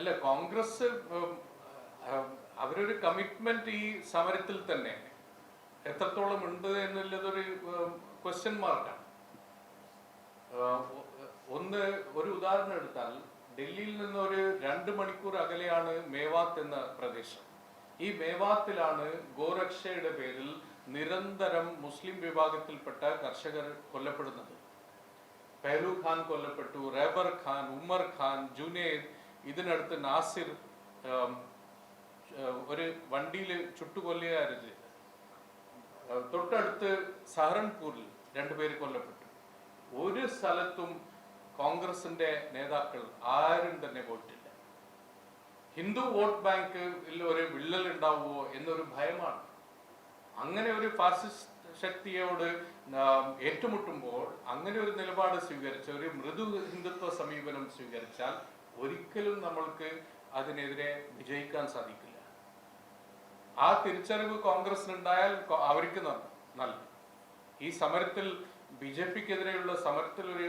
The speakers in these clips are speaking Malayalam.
അല്ല കോൺഗ്രസ് അവരൊരു കമ്മിറ്റ്മെന്റ് ഈ സമരത്തിൽ തന്നെ. എത്രത്തോളം ഉണ്ട് എന്നുള്ളതൊരു ക്വസ്റ്റ്യൻ മാർക്കാണ് ഒന്ന് ഒരു ഉദാഹരണം എടുത്താൽ ഡൽഹിയിൽ നിന്ന് ഒരു രണ്ട് മണിക്കൂർ അകലെയാണ് മേവാത്ത് എന്ന പ്രദേശം. ഈ മേവാത്തിലാണ് ഗോരക്ഷയുടെ പേരിൽ നിരന്തരം മുസ്ലിം വിഭാഗത്തിൽപ്പെട്ട കർഷകർ കൊല്ലപ്പെടുന്നത്. പെഹ്ലു ഖാൻ കൊല്ലപ്പെട്ടു റേബർ ഖാൻ ഉമർ ഖാൻ ജുനേദ് ഇതിനടുത്ത് നാസിർ ഒരു വണ്ടിയിൽ ചുട്ടുകൊല്ലുകയായിരുന്നു തൊട്ടടുത്ത് സഹറൻപൂരിൽ രണ്ടുപേര് കൊല്ലപ്പെട്ടു. ഒരു സ്ഥലത്തും കോൺഗ്രസിന്റെ നേതാക്കൾ ആരും തന്നെ പോയിട്ടില്ല ഹിന്ദു വോട്ട് ബാങ്കിൽ ഒരു വിള്ളൽ ഉണ്ടാവുമോ എന്നൊരു ഭയമാണ്. അങ്ങനെ ഒരു ഫാസിസ്റ്റ് ശക്തിയോട് ഏറ്റുമുട്ടുമ്പോൾ അങ്ങനെ ഒരു നിലപാട് സ്വീകരിച്ച ഒരു മൃദു ഹിന്ദുത്വ സമീപനം സ്വീകരിച്ചാൽ ഒരിക്കലും നമ്മൾക്ക് അതിനെതിരെ വിജയിക്കാൻ സാധിക്കില്ല. ആ തിരിച്ചറിവ് കോൺഗ്രസിനുണ്ടായാൽ അവർക്ക് നല്ല ഈ സമരത്തിൽ ബി ജെ പിക്കെതിരെയുള്ള സമരത്തിൽ ഒരു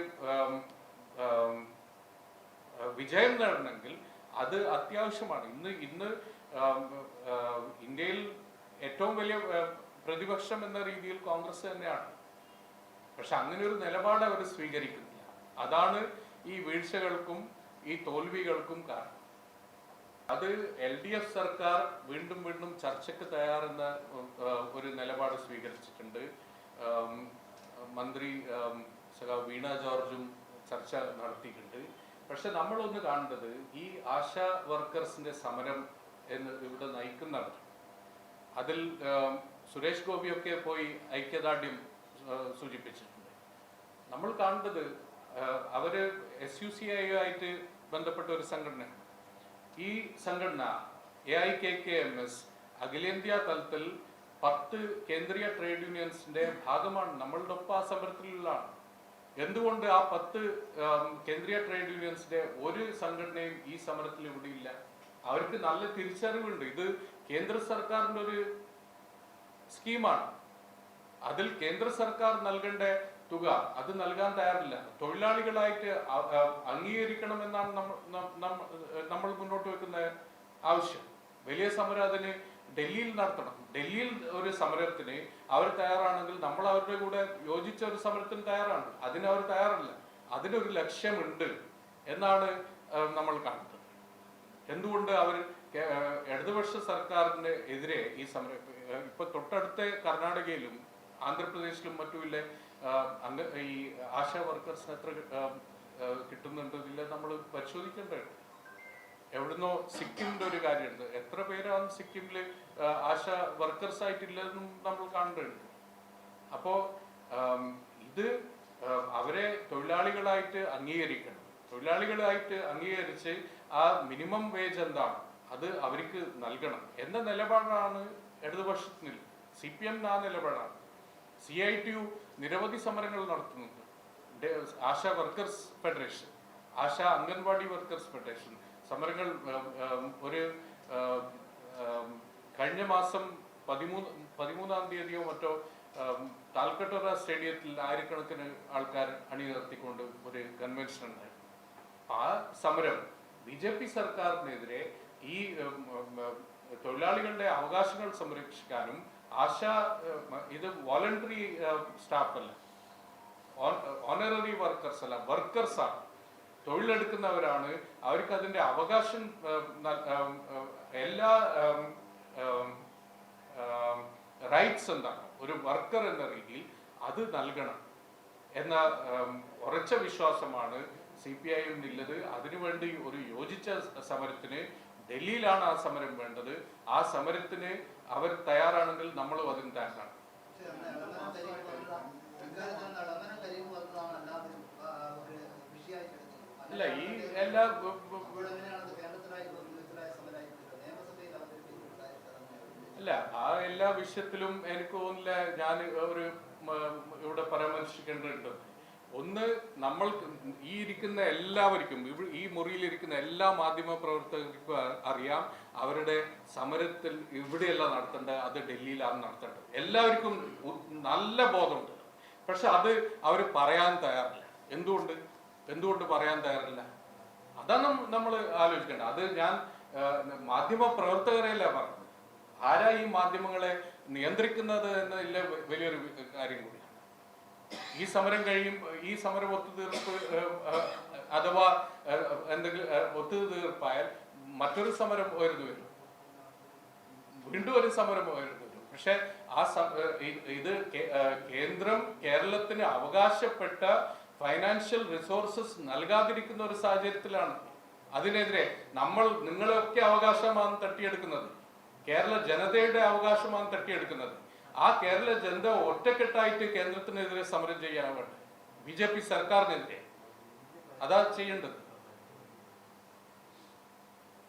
വിജയം നേടണമെങ്കിൽ അത് അത്യാവശ്യമാണ്. ഇന്ന് ഇന്ന് ഇന്ത്യയിൽ ഏറ്റവും വലിയ പ്രതിപക്ഷം എന്ന രീതിയിൽ കോൺഗ്രസ് തന്നെയാണ്. പക്ഷെ അങ്ങനെ ഒരു നിലപാട് അവർ സ്വീകരിക്കുന്നില്ല. അതാണ് ഈ വീഴ്ചകൾക്കും ഈ തോൽവികൾക്കും കാരണം. അത് എൽ ഡി എഫ് സർക്കാർ വീണ്ടും വീണ്ടും ചർച്ചയ്ക്ക് തയ്യാറെന്ന ഒരു നിലപാട് സ്വീകരിച്ചിട്ടുണ്ട്. മന്ത്രി വീണ ജോർജും ചർച്ച നടത്തിയിട്ടുണ്ട്. പക്ഷെ നമ്മളൊന്ന് കാണേണ്ടത് ഈ ആശാ വർക്കേഴ്സിന്റെ സമരം എന്ന് ഇവിടെ നയിക്കുന്നവർ അതിൽ സുരേഷ് ഗോപിയൊക്കെ പോയി ഐക്യദാർഢ്യം സൂചിപ്പിച്ചിട്ടുണ്ട്. നമ്മൾ കാണേണ്ടത് അവർ എസ് യു സി ഐ ആയിട്ട് ബന്ധപ്പെട്ട ഒരു സംഘടനയാണ് ഈ സംഘടന A I K K M S അഖിലേന്ത്യാ തലത്തിൽ പത്ത് കേന്ദ്രീയ ട്രേഡ് യൂണിയൻസിന്റെ ഭാഗമാണ്. നമ്മളുടെ ഒപ്പം ആ സമരത്തിലുള്ളതാണ് എന്തുകൊണ്ട് ആ പത്ത് കേന്ദ്രീയ ട്രേഡ് യൂണിയൻസിന്റെ ഒരു സംഘടനയും ഈ സമരത്തിൽ ഇവിടെ ഇല്ല അവർക്ക് നല്ല തിരിച്ചറിവുണ്ട്. ഇത് കേന്ദ്ര സർക്കാരിന്റെ ഒരു സ്കീമാണ്. അതിൽ കേന്ദ്ര സർക്കാർ നൽകേണ്ട തുക. അത് നൽകാൻ തയ്യാറില്ല. തൊഴിലാളികളായിട്ട് അംഗീകരിക്കണമെന്നാണ് നമ്മൾ മുന്നോട്ട് വെക്കുന്ന ആവശ്യം. വലിയ സമരം അതിന് ഡൽഹിയിൽ നടത്തണം. ഡൽഹിയിൽ ഒരു സമരത്തിന് അവർ തയ്യാറാണെങ്കിൽ നമ്മൾ അവരുടെ കൂടെ യോജിച്ച ഒരു സമരത്തിന് തയ്യാറാണ്. അതിന് അവർ തയ്യാറല്ല. അതിനൊരു ലക്ഷ്യമുണ്ട് എന്നാണ് നമ്മൾ കാണുന്നത്. എന്തുകൊണ്ട് അവർ ഇടതുപക്ഷ സർക്കാരിന് എതിരെ ഈ സമരം ഇപ്പൊ തൊട്ടടുത്ത കർണാടകയിലും ആന്ധ്രാപ്രദേശിലും മറ്റുമില്ല ഈ ആശാ വർക്കേഴ്സിന് എത്ര കിട്ടുന്നുണ്ടോ ഇല്ല നമ്മൾ പരിശോധിക്കേണ്ടത് എവിടുന്നോ സിക്കിമിന്റെ ഒരു കാര്യമുണ്ട്. എത്ര പേരാണ് സിക്കിമിൽ ആശ വർക്കേഴ്സ് ആയിട്ടില്ലെന്നും നമ്മൾ കാണേണ്ടതുണ്ട് അപ്പോ ഇത് അവരെ തൊഴിലാളികളായിട്ട് അംഗീകരിക്കണം. തൊഴിലാളികളായിട്ട് അംഗീകരിച്ച് ആ മിനിമം വേജ് എന്താണ്? അത് അവർക്ക് നൽകണം. എന്ന നിലപാടാണ് ഇടതുപക്ഷത്തിൽ. സി പി എം ആ നിലപാടാണ്. സി ഐ ടി യു നിരവധി സമരങ്ങൾ നടത്തുന്നുണ്ട്. ASHA workers federation ASHA anganwadi workers federation. സമരങ്ങൾ ഒരു കഴിഞ്ഞ മാസം പതിമൂന്ന് പതിമൂന്നാം തീയതിയോ മറ്റോ താൽക്കട്ടോറ സ്റ്റേഡിയത്തിൽ ആയിരക്കണക്കിന് ആൾക്കാർ അണിനിർത്തിക്കൊണ്ട് ഒരു കൺവെൻഷൻ ഉണ്ടായി ആ സമരം ബി ജെ പി സർക്കാരിനെതിരെ ഈ തൊഴിലാളികളുടെ അവകാശങ്ങൾ സംരക്ഷിക്കാനും ആശ ഇത് വോളണ്ടറി സ്റ്റാഫ് അല്ല. ഓണററി വർക്കേഴ്സ് അല്ല വർക്കേഴ്സ് ആണ്. തൊഴിലെടുക്കുന്നവരാണ്. അവർക്ക് അതിന്റെ അവകാശം എല്ലാ റൈറ്റ്സ് എന്താണ്? ഒരു വർക്കർ എന്ന രീതിയിൽ അത് നൽകണം. എന്ന ഉറച്ച വിശ്വാസമാണ് സി പി ഐ എമ്മിനുള്ളത് അതിനുവേണ്ടി ഒരു യോജിച്ച സമരത്തിന് ഡൽഹിയിലാണ് ആ സമരം വേണ്ടത് ആ സമരത്തിന് അവർ തയ്യാറാണെങ്കിൽ നമ്മളും അതിന് തയ്യാറാണ്. അല്ല ഈ എല്ലാ അല്ല ആ എല്ലാ വിഷയത്തിലും എനിക്ക് തോന്നില്ല ഞാൻ ഒരു ഇവിടെ പരാമർശിക്കേണ്ടതുണ്ട് ഒന്ന് നമ്മൾ ഈ ഇരിക്കുന്ന എല്ലാവർക്കും ഈ മുറിയിലിരിക്കുന്ന എല്ലാ മാധ്യമ പ്രവർത്തകർക്കും അറിയാം അവരുടെ സമരത്തിൽ ഇവിടെയല്ല നടത്തേണ്ടത് അത് ഡൽഹിയിലാണ് നടത്തേണ്ടത്. എല്ലാവർക്കും നല്ല ബോധമുണ്ട്. പക്ഷെ അത് അവർ പറയാൻ തയ്യാറില്ല. എന്തുകൊണ്ട്? എന്തുകൊണ്ട് പറയാൻ തയ്യാറില്ല? അതാണ് നമ്മൾ ആലോചിക്കേണ്ടത്. അത് ഞാൻ മാധ്യമ പ്രവർത്തകരെയല്ല പറഞ്ഞത്. ആരാ ഈ മാധ്യമങ്ങളെ നിയന്ത്രിക്കുന്നത് എന്നതില്ല വലിയൊരു കാര്യം കൂടിയാണ് ഈ സമരം കഴിയും ഈ സമരം ഒത്തുതീർപ്പ് അഥവാ എന്തെങ്കിലും ഒത്തു ഒത്തുതീർപ്പായാൽ മറ്റൊരു സമരം ഉയർന്നു വരും. വീണ്ടും ഒരു സമരം ഉയർന്നു വരും. പക്ഷെ ആ ഇത് കേന്ദ്രം കേരളത്തിന് അവകാശപ്പെട്ട ഫൈനാൻഷ്യൽ റിസോഴ്സസ് നൽകാതിരിക്കുന്ന ഒരു സാഹചര്യത്തിലാണ് അതിനെതിരെ നമ്മൾ നിങ്ങളെയൊക്കെ അവകാശമാണ് തട്ടിയെടുക്കുന്നത്. കേരള ജനതയുടെ അവകാശമാണ് തട്ടിയെടുക്കുന്നത്. ആ കേരള ജനത ഒറ്റക്കെട്ടായിട്ട് കേന്ദ്രത്തിനെതിരെ സമരം ചെയ്യാൻ വേണ്ടത് ബി ജെ പി സർക്കാരിനെതിരെ. അതാ ചെയ്യേണ്ടത്.